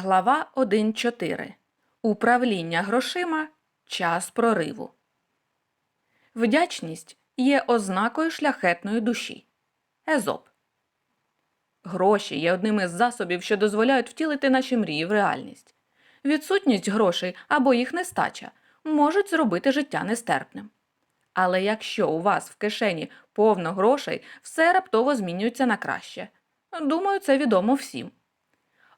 Глава 1.4. Управління грошима. Час прориву. Вдячність є ознакою шляхетної душі. Езоп. Гроші є одним із засобів, що дозволяють втілити наші мрії в реальність. Відсутність грошей або їх нестача можуть зробити життя нестерпним. Але якщо у вас в кишені повно грошей, все раптово змінюється на краще. Думаю, це відомо всім.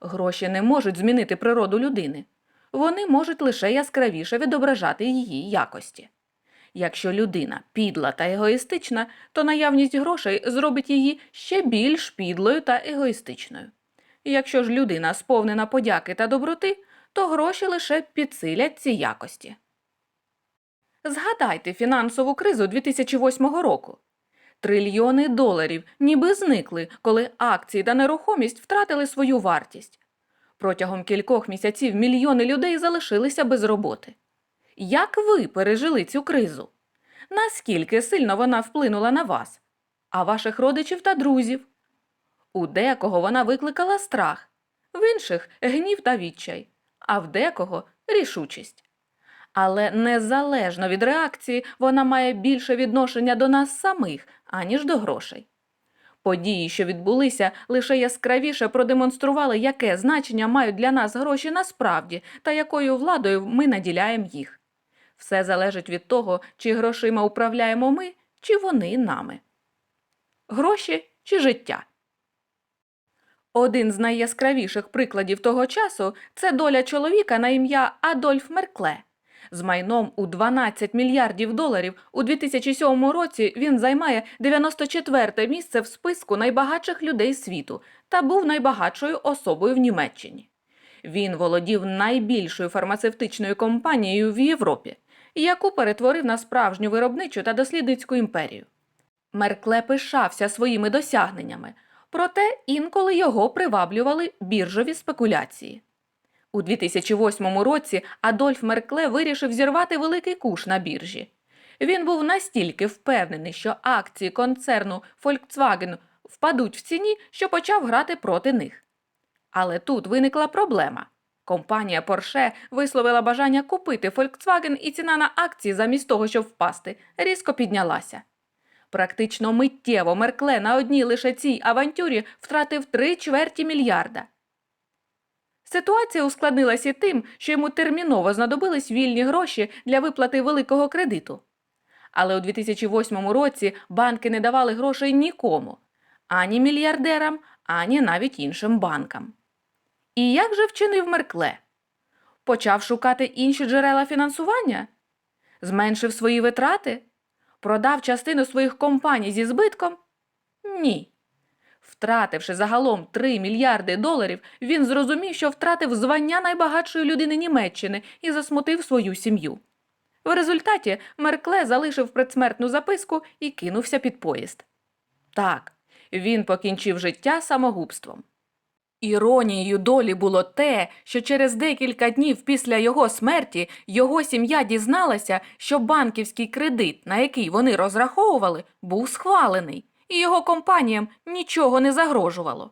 Гроші не можуть змінити природу людини. Вони можуть лише яскравіше відображати її якості. Якщо людина підла та егоїстична, то наявність грошей зробить її ще більш підлою та егоїстичною. Якщо ж людина сповнена подяки та доброти, то гроші лише підсилять ці якості. Згадайте фінансову кризу 2008 року. Трильйони доларів ніби зникли, коли акції та нерухомість втратили свою вартість. Протягом кількох місяців мільйони людей залишилися без роботи. Як ви пережили цю кризу? Наскільки сильно вона вплинула на вас, а ваших родичів та друзів? У декого вона викликала страх, в інших гнів та відчай, а в декого рішучість. Але незалежно від реакції вона має більше відношення до нас самих, аніж до грошей. Події, що відбулися, лише яскравіше продемонстрували, яке значення мають для нас гроші насправді та якою владою ми наділяємо їх. Все залежить від того, чи грошима управляємо ми, чи вони нами. Гроші чи життя. Один з найяскравіших прикладів того часу це доля чоловіка на ім'я Адольф Меркле. З майном у 12 мільярдів доларів у 2007 році він займає 94 місце в списку найбагатших людей світу та був найбагатшою особою в Німеччині. Він володів найбільшою фармацевтичною компанією в Європі, яку перетворив на справжню виробничу та дослідницьку імперію. Меркле пишався своїми досягненнями, проте інколи його приваблювали біржові спекуляції. У 2008 році Адольф Меркле вирішив зірвати великий куш на біржі. Він був настільки впевнений, що акції концерну Volkswagen впадуть в ціні, що почав грати проти них. Але тут виникла проблема. Компанія Porsche висловила бажання купити Volkswagen, і ціна на акції, замість того, щоб впасти, різко піднялася. Практично миттєво Меркле на одній лише цій авантюрі втратив три чверті мільярда. Ситуація ускладнилася тим, що йому терміново знадобились вільні гроші для виплати великого кредиту. Але у 2008 році банки не давали грошей нікому ані мільярдерам, ані навіть іншим банкам. І як же вчинив Меркле? Почав шукати інші джерела фінансування? Зменшив свої витрати? Продав частину своїх компаній зі збитком? Ні. Втративши загалом 3 мільярди доларів, він зрозумів, що втратив звання найбагатшої людини Німеччини і засмутив свою сім'ю. В результаті Меркле залишив предсмертну записку і кинувся під поїзд. Так, він покінчив життя самогубством. Іронією долі було те, що через декілька днів після його смерті його сім'я дізналася, що банківський кредит, на який вони розраховували, був схвалений, і його компаніям нічого не загрожувало.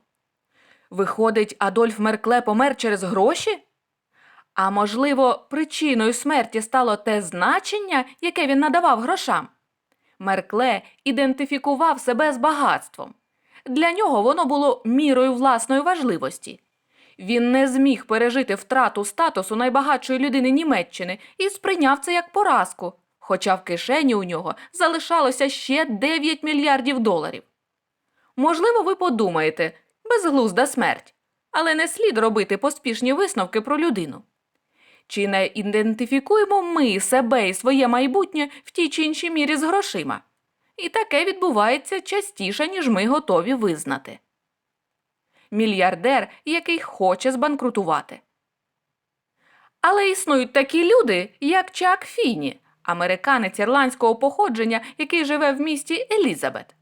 Виходить, Адольф Меркле помер через гроші? А можливо, причиною смерті стало те значення, яке він надавав грошам? Меркле ідентифікував себе з багатством. Для нього воно було мірою власної важливості. Він не зміг пережити втрату статусу найбагатшої людини Німеччини і сприйняв це як поразку, хоча в кишені у нього залишалося ще 9 мільярдів доларів. Можливо, ви подумаєте, безглузда смерть, але не слід робити поспішні висновки про людину. Чи не ідентифікуємо ми себе і своє майбутнє в тій чи іншій мірі з грошима? І таке відбувається частіше, ніж ми готові визнати. Мільярдер, який хоче збанкрутувати. Але існують такі люди, як Чак Фіні, американець ірландського походження, який живе в місті Елізабет.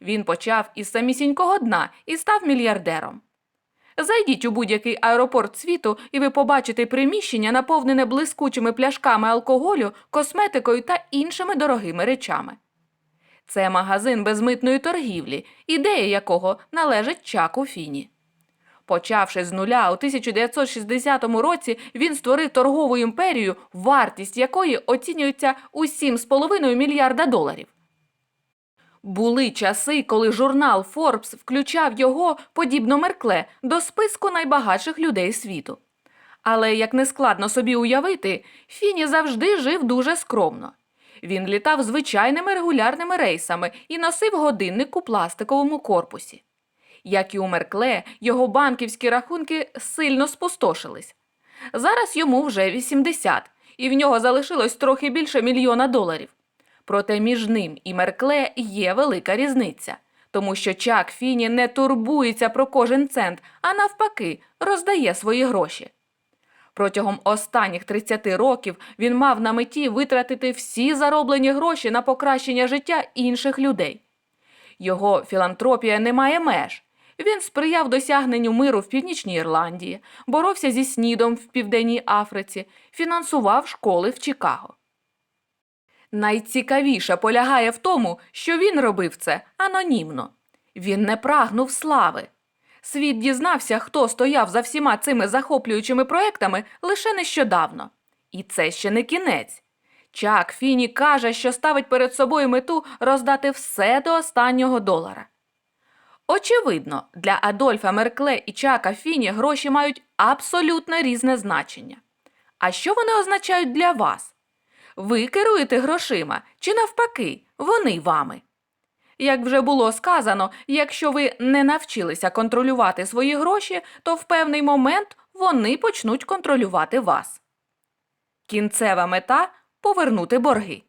Він почав із самісінького дна і став мільярдером. Зайдіть у будь-який аеропорт світу, і ви побачите приміщення, наповнене блискучими пляшками алкоголю, косметикою та іншими дорогими речами. Це магазин безмитної торгівлі, ідея якого належить Чаку Фіні. Почавши з нуля у 1960 році, він створив торгову імперію, вартість якої оцінюється у 7,5 мільярда доларів. Були часи, коли журнал Forbes включав його, подібно Меркле, до списку найбагатших людей світу. Але, як не складно собі уявити, Фіні завжди жив дуже скромно. Він літав звичайними регулярними рейсами і носив годинник у пластиковому корпусі. Як і у Меркле, його банківські рахунки сильно спустошились. Зараз йому вже 80, і в нього залишилось трохи більше мільйона доларів. Проте між ним і Меркле є велика різниця, тому що Чак Фіні не турбується про кожен цент, а навпаки, роздає свої гроші. Протягом останніх 30 років він мав на меті витратити всі зароблені гроші на покращення життя інших людей. Його філантропія не має меж. Він сприяв досягненню миру в Північній Ірландії, боровся зі снідом в Південній Африці, фінансував школи в Чикаго. Найцікавіше полягає в тому, що він робив це анонімно. Він не прагнув слави. Світ дізнався, хто стояв за всіма цими захоплюючими проектами лише нещодавно. І це ще не кінець. Чак Фіні каже, що ставить перед собою мету роздати все до останнього долара. Очевидно, для Адольфа Меркле і Чака Фіні гроші мають абсолютно різне значення. А що вони означають для вас? Ви керуєте грошима чи навпаки, вони вами. Як вже було сказано, якщо ви не навчилися контролювати свої гроші, то в певний момент вони почнуть контролювати вас. Кінцева мета повернути борги.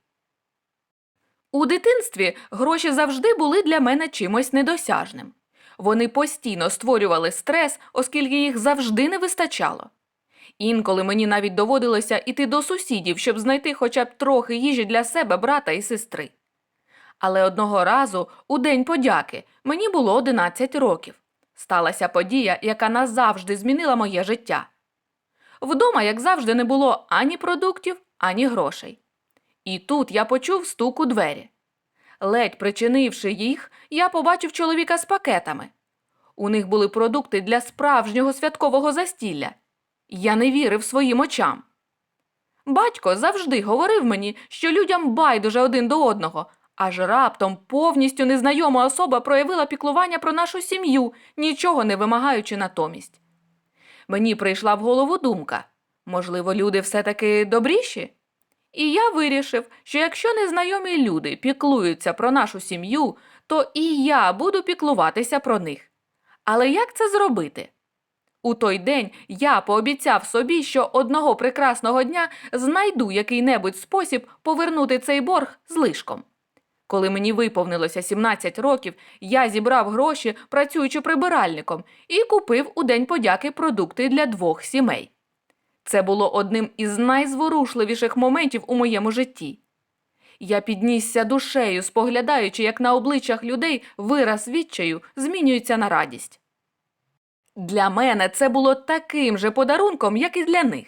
У дитинстві гроші завжди були для мене чимось недосяжним. Вони постійно створювали стрес, оскільки їх завжди не вистачало. Інколи мені навіть доводилося іти до сусідів, щоб знайти хоча б трохи їжі для себе, брата і сестри. Але одного разу, у День подяки, мені було 11 років. Сталася подія, яка назавжди змінила моє життя. Вдома, як завжди, не було ані продуктів, ані грошей. І тут я почув стук у двері. Ледь причинивши їх, я побачив чоловіка з пакетами. У них були продукти для справжнього святкового застілля. Я не вірив своїм очам. Батько завжди говорив мені, що людям байдуже один до одного, аж раптом повністю незнайома особа проявила піклування про нашу сім'ю, нічого не вимагаючи натомість. Мені прийшла в голову думка можливо, люди все-таки добріші? І я вирішив, що якщо незнайомі люди піклуються про нашу сім'ю, то і я буду піклуватися про них. Але як це зробити? У той день я пообіцяв собі, що одного прекрасного дня знайду який-небудь спосіб повернути цей борг злишком. Коли мені виповнилося 17 років, я зібрав гроші, працюючи прибиральником, і купив у День подяки продукти для двох сімей. Це було одним із найзворушливіших моментів у моєму житті. Я піднісся душею, споглядаючи, як на обличчях людей вираз відчаю змінюється на радість. Для мене це було таким же подарунком, як і для них.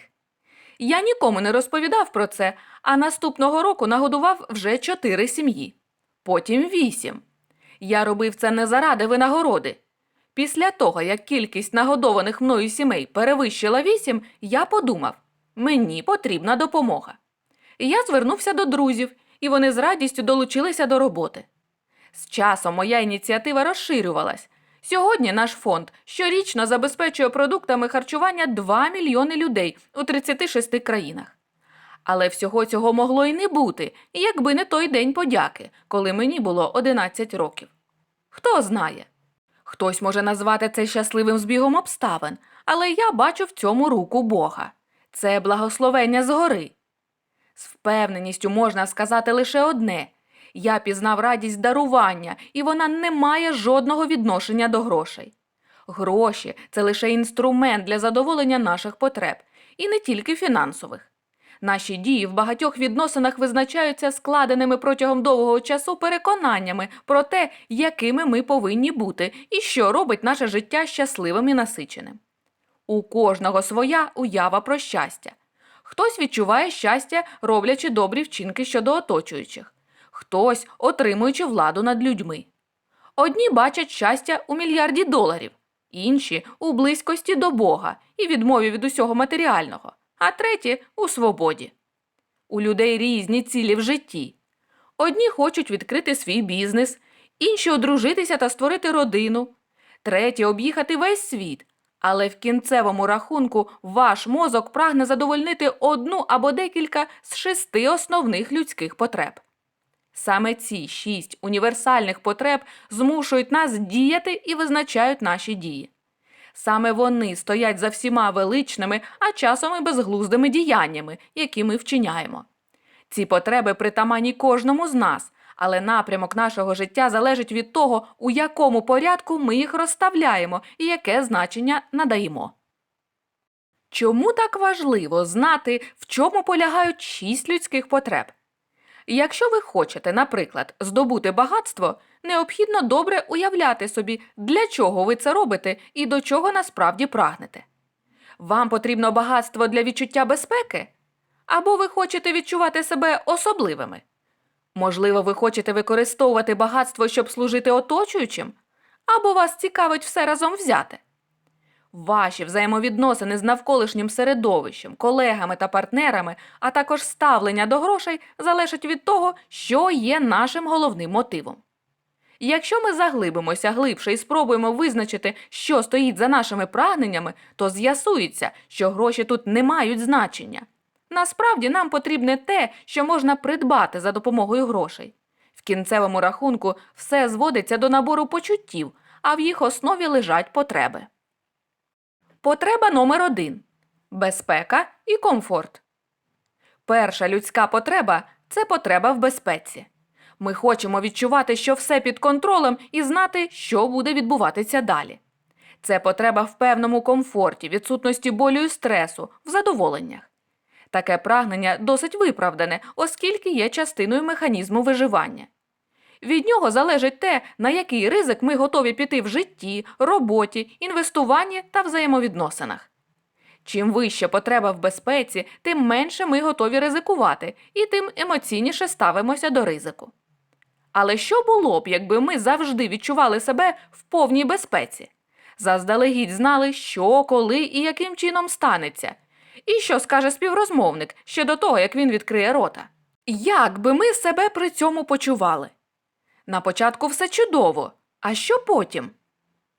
Я нікому не розповідав про це, а наступного року нагодував вже чотири сім'ї, потім вісім. Я робив це не заради винагороди. Після того, як кількість нагодованих мною сімей перевищила вісім, я подумав мені потрібна допомога. Я звернувся до друзів, і вони з радістю долучилися до роботи. З часом моя ініціатива розширювалась. Сьогодні наш фонд щорічно забезпечує продуктами харчування 2 мільйони людей у 36 країнах. Але всього цього могло й не бути, якби не той день подяки, коли мені було 11 років. Хто знає? Хтось може назвати це щасливим збігом обставин, але я бачу в цьому руку Бога. Це благословення згори. З впевненістю можна сказати лише одне я пізнав радість дарування, і вона не має жодного відношення до грошей. Гроші це лише інструмент для задоволення наших потреб, і не тільки фінансових. Наші дії в багатьох відносинах визначаються складеними протягом довгого часу переконаннями про те, якими ми повинні бути і що робить наше життя щасливим і насиченим. У кожного своя уява про щастя. Хтось відчуває щастя, роблячи добрі вчинки щодо оточуючих, хтось отримуючи владу над людьми. Одні бачать щастя у мільярді доларів, інші у близькості до Бога і відмові від усього матеріального, а треті у свободі. У людей різні цілі в житті. Одні хочуть відкрити свій бізнес, інші одружитися та створити родину, треті об'їхати весь світ. Але в кінцевому рахунку ваш мозок прагне задовольнити одну або декілька з шести основних людських потреб. Саме ці шість універсальних потреб змушують нас діяти і визначають наші дії. Саме вони стоять за всіма величними, а часом і безглуздими діяннями, які ми вчиняємо. Ці потреби притаманні кожному з нас, але напрямок нашого життя залежить від того, у якому порядку ми їх розставляємо і яке значення надаємо. Чому так важливо знати, в чому полягають шість людських потреб? Якщо ви хочете, наприклад, здобути багатство, необхідно добре уявляти собі, для чого ви це робите і до чого насправді прагнете. Вам потрібно багатство для відчуття безпеки? Або ви хочете відчувати себе особливими? Можливо, ви хочете використовувати багатство, щоб служити оточуючим? Або вас цікавить все разом взяти? Ваші взаємовідносини з навколишнім середовищем, колегами та партнерами, а також ставлення до грошей залежать від того, що є нашим головним мотивом. Якщо ми заглибимося глибше і спробуємо визначити, що стоїть за нашими прагненнями, то з'ясується, що гроші тут не мають значення. Насправді нам потрібне те, що можна придбати за допомогою грошей. В кінцевому рахунку все зводиться до набору почуттів, а в їх основі лежать потреби. Потреба номер один безпека і комфорт. Перша людська потреба це потреба в безпеці. Ми хочемо відчувати, що все під контролем, і знати, що буде відбуватися далі. Це потреба в певному комфорті, відсутності болю і стресу, в задоволеннях. Таке прагнення досить виправдане, оскільки є частиною механізму виживання. Від нього залежить те, на який ризик ми готові піти в житті, роботі, інвестуванні та взаємовідносинах. Чим вища потреба в безпеці, тим менше ми готові ризикувати і тим емоційніше ставимося до ризику. Але що було б, якби ми завжди відчували себе в повній безпеці? Заздалегідь знали, що, коли і яким чином станеться, і що скаже співрозмовник ще до того, як він відкриє рота. Як би ми себе при цьому почували? На початку все чудово, а що потім?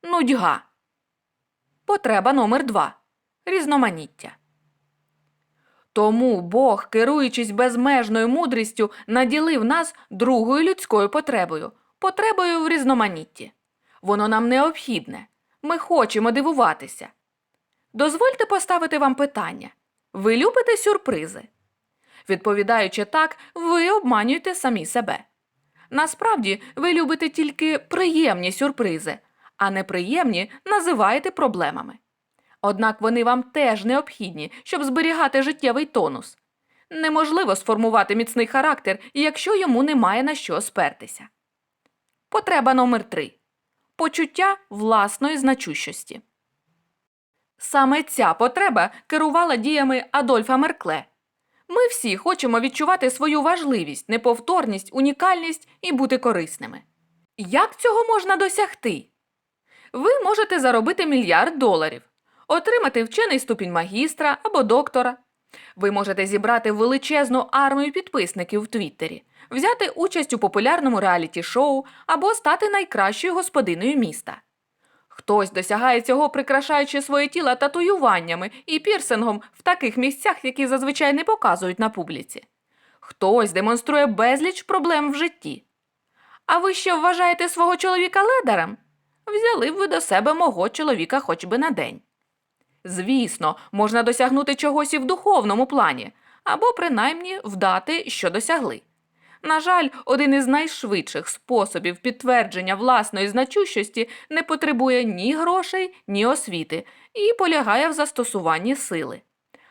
Нудьга. Потреба номер два різноманіття. Тому Бог, керуючись безмежною мудрістю, наділив нас другою людською потребою потребою в різноманітті. Воно нам необхідне. Ми хочемо дивуватися. Дозвольте поставити вам питання ви любите сюрпризи? Відповідаючи так, ви обманюєте самі себе. Насправді, ви любите тільки приємні сюрпризи, а неприємні називаєте проблемами. Однак вони вам теж необхідні, щоб зберігати життєвий тонус. Неможливо сформувати міцний характер, якщо йому немає на що спертися. Потреба номер 3 почуття власної значущості. Саме ця потреба керувала діями Адольфа Меркле. Ми всі хочемо відчувати свою важливість, неповторність, унікальність і бути корисними. Як цього можна досягти? Ви можете заробити мільярд доларів, отримати вчений ступінь магістра або доктора. Ви можете зібрати величезну армію підписників в Твіттері, взяти участь у популярному реаліті-шоу або стати найкращою господиною міста. Хтось досягає цього, прикрашаючи своє тіло татуюваннями і пірсингом в таких місцях, які зазвичай не показують на публіці. Хтось демонструє безліч проблем в житті. А ви ще вважаєте свого чоловіка ледарем? Взяли б ви до себе мого чоловіка хоч би на день. Звісно, можна досягнути чогось і в духовному плані, або принаймні вдати, що досягли. На жаль, один із найшвидших способів підтвердження власної значущості не потребує ні грошей, ні освіти і полягає в застосуванні сили.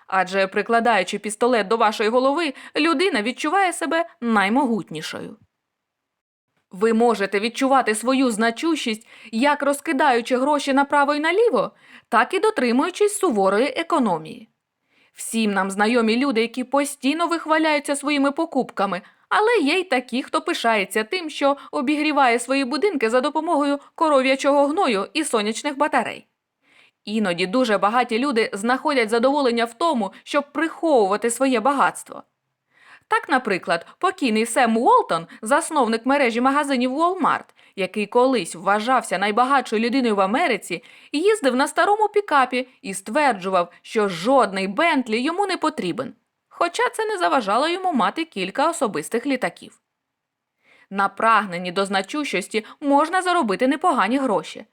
Адже прикладаючи пістолет до вашої голови, людина відчуває себе наймогутнішою. Ви можете відчувати свою значущість як розкидаючи гроші направо і наліво, так і дотримуючись суворої економії. Всім нам знайомі люди, які постійно вихваляються своїми покупками, але є й такі, хто пишається тим, що обігріває свої будинки за допомогою коров'ячого гною і сонячних батарей. Іноді дуже багаті люди знаходять задоволення в тому, щоб приховувати своє багатство. Так, наприклад, покійний Сем Уолтон, засновник мережі магазинів Walmart, який колись вважався найбагатшою людиною в Америці, їздив на старому пікапі і стверджував, що жодний Бентлі йому не потрібен. Хоча це не заважало йому мати кілька особистих літаків. На прагненні до значущості можна заробити непогані гроші.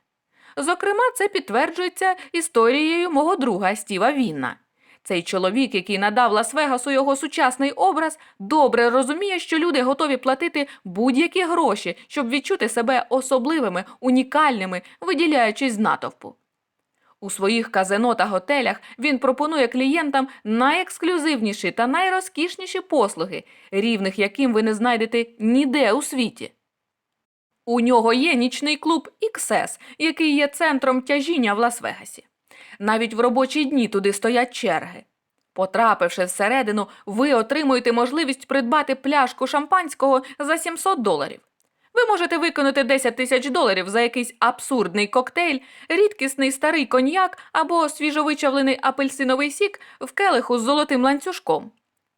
Зокрема, це підтверджується історією мого друга Стіва Вінна. Цей чоловік, який надав Лас-Вегасу його сучасний образ, добре розуміє, що люди готові платити будь-які гроші, щоб відчути себе особливими, унікальними, виділяючись з натовпу. У своїх казино та готелях він пропонує клієнтам найексклюзивніші та найрозкішніші послуги, рівних яким ви не знайдете ніде у світі. У нього є нічний клуб XS, який є центром тяжіння в Лас-Вегасі. Навіть в робочі дні туди стоять черги. Потрапивши всередину, ви отримуєте можливість придбати пляшку шампанського за 700 доларів. Ви можете виконати 10 тисяч доларів за якийсь абсурдний коктейль, рідкісний старий коньяк або свіжовичавлений апельсиновий сік в келиху з золотим ланцюжком.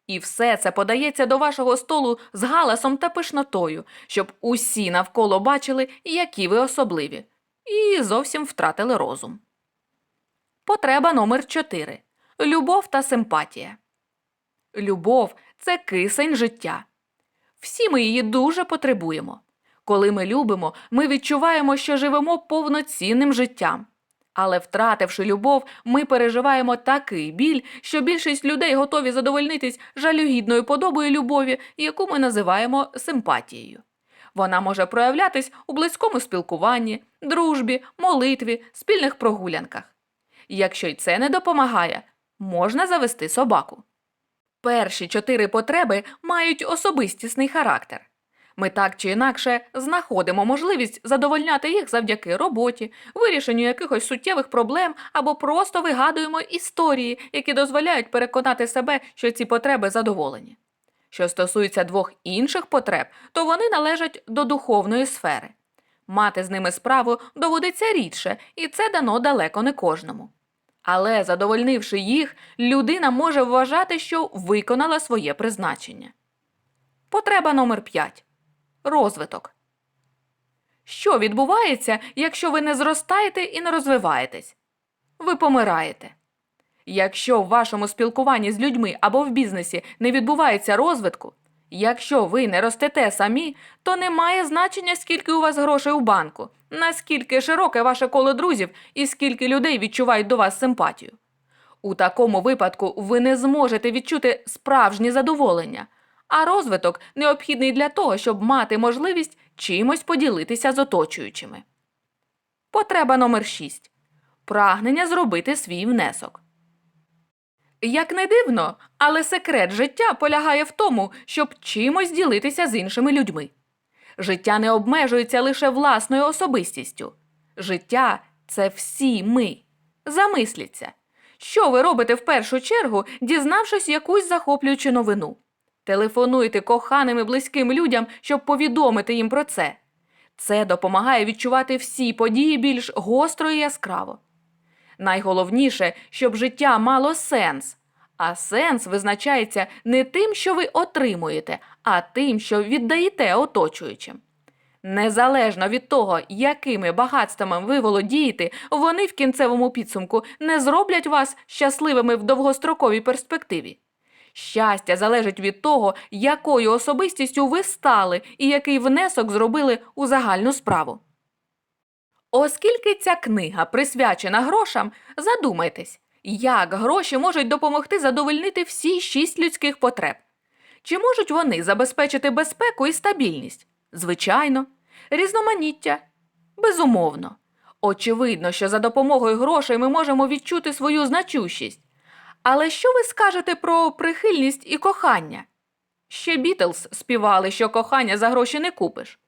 І все це подається до вашого столу з галасом та пишнотою, щоб усі навколо бачили, які ви особливі, і зовсім втратили розум. Потреба номер 4. Любов та симпатія. Любов це кисень життя. Всі ми її дуже потребуємо. Коли ми любимо, ми відчуваємо, що живемо повноцінним життям. Але втративши любов, ми переживаємо такий біль, що більшість людей готові задовольнитись жалюгідною подобою любові, яку ми називаємо симпатією. Вона може проявлятись у близькому спілкуванні, дружбі, молитві, спільних прогулянках. Якщо й це не допомагає, можна завести собаку. Перші чотири потреби мають особистісний характер. Ми так чи інакше знаходимо можливість задовольняти їх завдяки роботі, вирішенню якихось суттєвих проблем або просто вигадуємо історії, які дозволяють переконати себе, що ці потреби задоволені. Що стосується двох інших потреб, то вони належать до духовної сфери. Мати з ними справу доводиться рідше, і це дано далеко не кожному. Але, задовольнивши їх, людина може вважати, що виконала своє призначення. Потреба номер 5. Розвиток. Що відбувається, якщо ви не зростаєте і не розвиваєтесь? Ви помираєте. Якщо в вашому спілкуванні з людьми або в бізнесі не відбувається розвитку, якщо ви не ростете самі, то не має значення, скільки у вас грошей у банку, наскільки широке ваше коло друзів і скільки людей відчувають до вас симпатію. У такому випадку ви не зможете відчути справжнє задоволення, а розвиток необхідний для того, щоб мати можливість чимось поділитися з оточуючими. Потреба номер 6. Прагнення зробити свій внесок. Як не дивно, але секрет життя полягає в тому, щоб чимось ділитися з іншими людьми. Життя не обмежується лише власною особистістю. Життя це всі ми. Замисліться, що ви робите в першу чергу, дізнавшись якусь захоплюючу новину. Телефонуйте коханим і близьким людям, щоб повідомити їм про це. Це допомагає відчувати всі події більш гостро і яскраво. Найголовніше, щоб життя мало сенс. А сенс визначається не тим, що ви отримуєте, а тим, що віддаєте оточуючим. Незалежно від того, якими багатствами ви володієте, вони в кінцевому підсумку не зроблять вас щасливими в довгостроковій перспективі. Щастя залежить від того, якою особистістю ви стали і який внесок зробили у загальну справу. Оскільки ця книга присвячена грошам, задумайтесь, як гроші можуть допомогти задовольнити всі шість людських потреб. Чи можуть вони забезпечити безпеку і стабільність? Звичайно. Різноманіття? Безумовно. Очевидно, що за допомогою грошей ми можемо відчути свою значущість. Але що ви скажете про прихильність і кохання? Ще Бітлз співали, що кохання за гроші не купиш.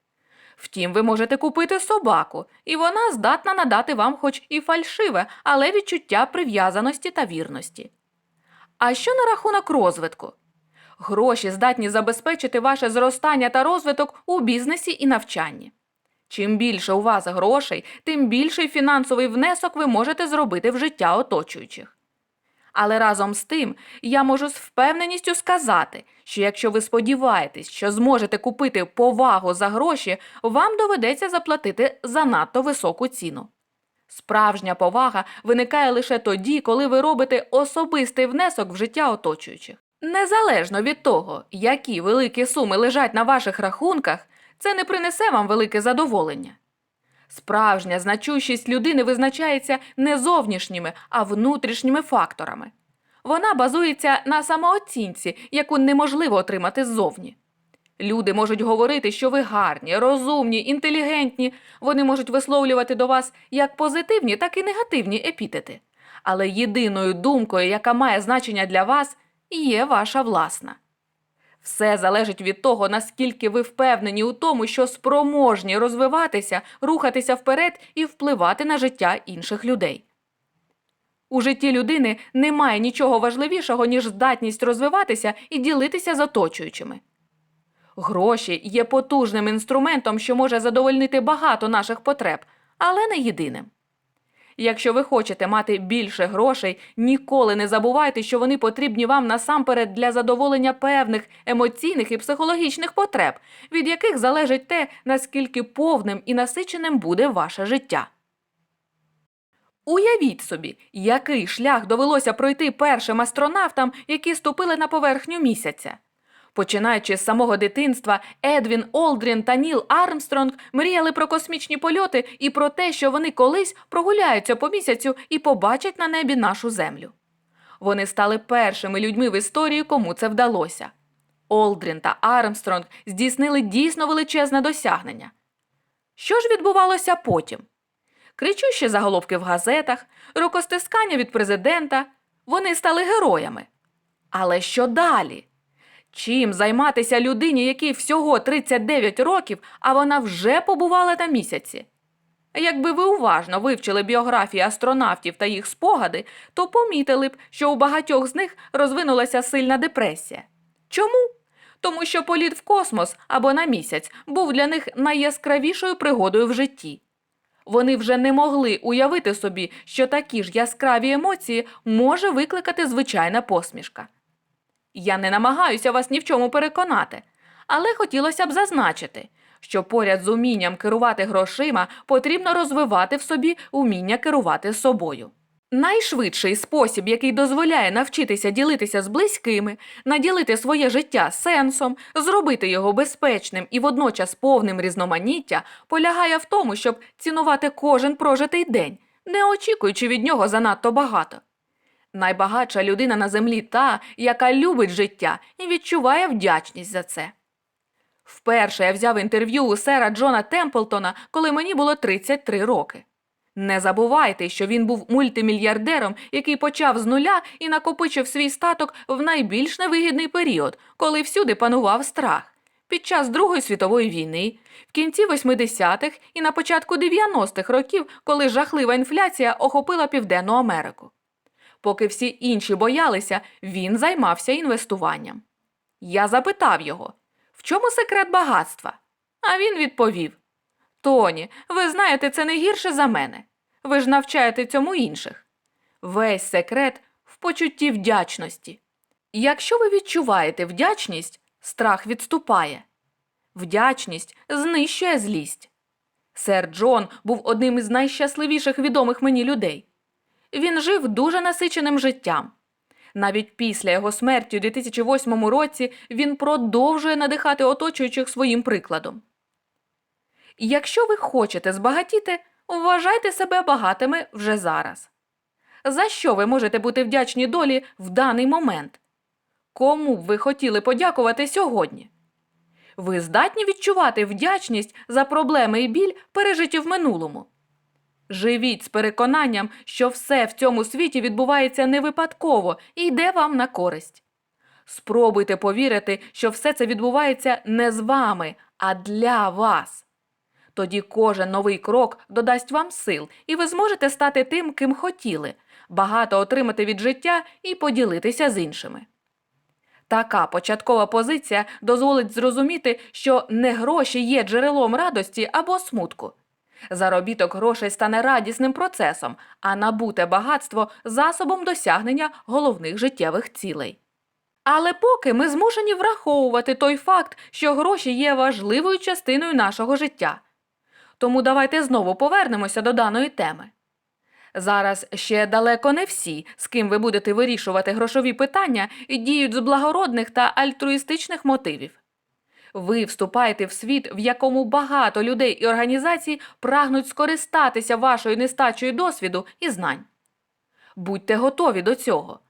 Втім, ви можете купити собаку, і вона здатна надати вам хоч і фальшиве, але відчуття прив'язаності та вірності. А що на рахунок розвитку? Гроші здатні забезпечити ваше зростання та розвиток у бізнесі і навчанні. Чим більше у вас грошей, тим більший фінансовий внесок ви можете зробити в життя оточуючих. Але разом з тим я можу з впевненістю сказати, що якщо ви сподіваєтесь, що зможете купити повагу за гроші, вам доведеться заплатити занадто високу ціну. Справжня повага виникає лише тоді, коли ви робите особистий внесок в життя оточуючих. Незалежно від того, які великі суми лежать на ваших рахунках, це не принесе вам велике задоволення. Справжня значущість людини визначається не зовнішніми, а внутрішніми факторами. Вона базується на самооцінці, яку неможливо отримати ззовні. Люди можуть говорити, що ви гарні, розумні, інтелігентні. Вони можуть висловлювати до вас як позитивні, так і негативні епітети. Але єдиною думкою, яка має значення для вас, є ваша власна. Все залежить від того, наскільки ви впевнені у тому, що спроможні розвиватися, рухатися вперед і впливати на життя інших людей. У житті людини немає нічого важливішого, ніж здатність розвиватися і ділитися з оточуючими. Гроші є потужним інструментом, що може задовольнити багато наших потреб, але не єдиним. Якщо ви хочете мати більше грошей, ніколи не забувайте, що вони потрібні вам насамперед для задоволення певних емоційних і психологічних потреб, від яких залежить те, наскільки повним і насиченим буде ваше життя. Уявіть собі, який шлях довелося пройти першим астронавтам, які ступили на поверхню місяця. Починаючи з самого дитинства, Едвін Олдрін та Ніл Армстронг мріяли про космічні польоти і про те, що вони колись прогуляються по місяцю і побачать на небі нашу землю. Вони стали першими людьми в історії, кому це вдалося. Олдрін та Армстронг здійснили дійсно величезне досягнення. Що ж відбувалося потім? Кричущі заголовки в газетах, рукостискання від президента. Вони стали героями. Але що далі? Чим займатися людині, якій всього 39 років, а вона вже побувала на місяці? Якби ви уважно вивчили біографії астронавтів та їх спогади, то помітили б, що у багатьох з них розвинулася сильна депресія. Чому? Тому що політ в космос або на місяць був для них найяскравішою пригодою в житті. Вони вже не могли уявити собі, що такі ж яскраві емоції може викликати звичайна посмішка. Я не намагаюся вас ні в чому переконати, але хотілося б зазначити, що поряд з умінням керувати грошима потрібно розвивати в собі уміння керувати собою. Найшвидший спосіб, який дозволяє навчитися ділитися з близькими, наділити своє життя сенсом, зробити його безпечним і водночас повним різноманіття, полягає в тому, щоб цінувати кожен прожитий день, не очікуючи від нього занадто багато. Найбагатша людина на землі та, яка любить життя і відчуває вдячність за це. Вперше я взяв інтерв'ю у сера Джона Темплтона, коли мені було 33 роки. Не забувайте, що він був мультимільярдером, який почав з нуля і накопичив свій статок в найбільш невигідний період, коли всюди панував страх. Під час Другої світової війни, в кінці 80-х і на початку 90-х років, коли жахлива інфляція охопила Південну Америку. Поки всі інші боялися, він займався інвестуванням. Я запитав його, в чому секрет багатства? А він відповів: Тоні, ви знаєте, це не гірше за мене. Ви ж навчаєте цьому інших. Весь секрет в почутті вдячності. Якщо ви відчуваєте вдячність, страх відступає. Вдячність знищує злість. Сер Джон був одним із найщасливіших відомих мені людей. Він жив дуже насиченим життям. Навіть після його смерті у 2008 році він продовжує надихати оточуючих своїм прикладом. Якщо ви хочете збагатіти, вважайте себе багатими вже зараз. За що ви можете бути вдячні долі в даний момент? Кому б ви хотіли подякувати сьогодні? Ви здатні відчувати вдячність за проблеми і біль, пережиті в минулому. Живіть з переконанням, що все в цьому світі відбувається не випадково і йде вам на користь. Спробуйте повірити, що все це відбувається не з вами, а для вас. Тоді кожен новий крок додасть вам сил, і ви зможете стати тим, ким хотіли, багато отримати від життя і поділитися з іншими. Така початкова позиція дозволить зрозуміти, що не гроші є джерелом радості або смутку. Заробіток грошей стане радісним процесом, а набуте багатство засобом досягнення головних життєвих цілей. Але поки ми змушені враховувати той факт, що гроші є важливою частиною нашого життя. Тому давайте знову повернемося до даної теми. Зараз ще далеко не всі, з ким ви будете вирішувати грошові питання, діють з благородних та альтруїстичних мотивів. Ви вступаєте в світ, в якому багато людей і організацій прагнуть скористатися вашою нестачею досвіду і знань. Будьте готові до цього.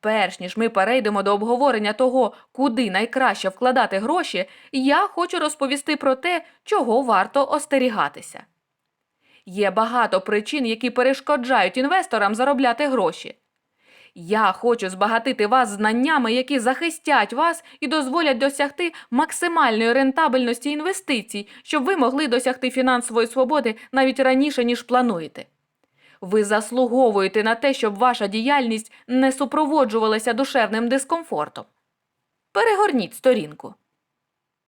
Перш ніж ми перейдемо до обговорення того, куди найкраще вкладати гроші, я хочу розповісти про те, чого варто остерігатися. Є багато причин, які перешкоджають інвесторам заробляти гроші. Я хочу збагатити вас знаннями, які захистять вас і дозволять досягти максимальної рентабельності інвестицій, щоб ви могли досягти фінансової свободи навіть раніше, ніж плануєте. Ви заслуговуєте на те, щоб ваша діяльність не супроводжувалася душевним дискомфортом. Перегорніть сторінку.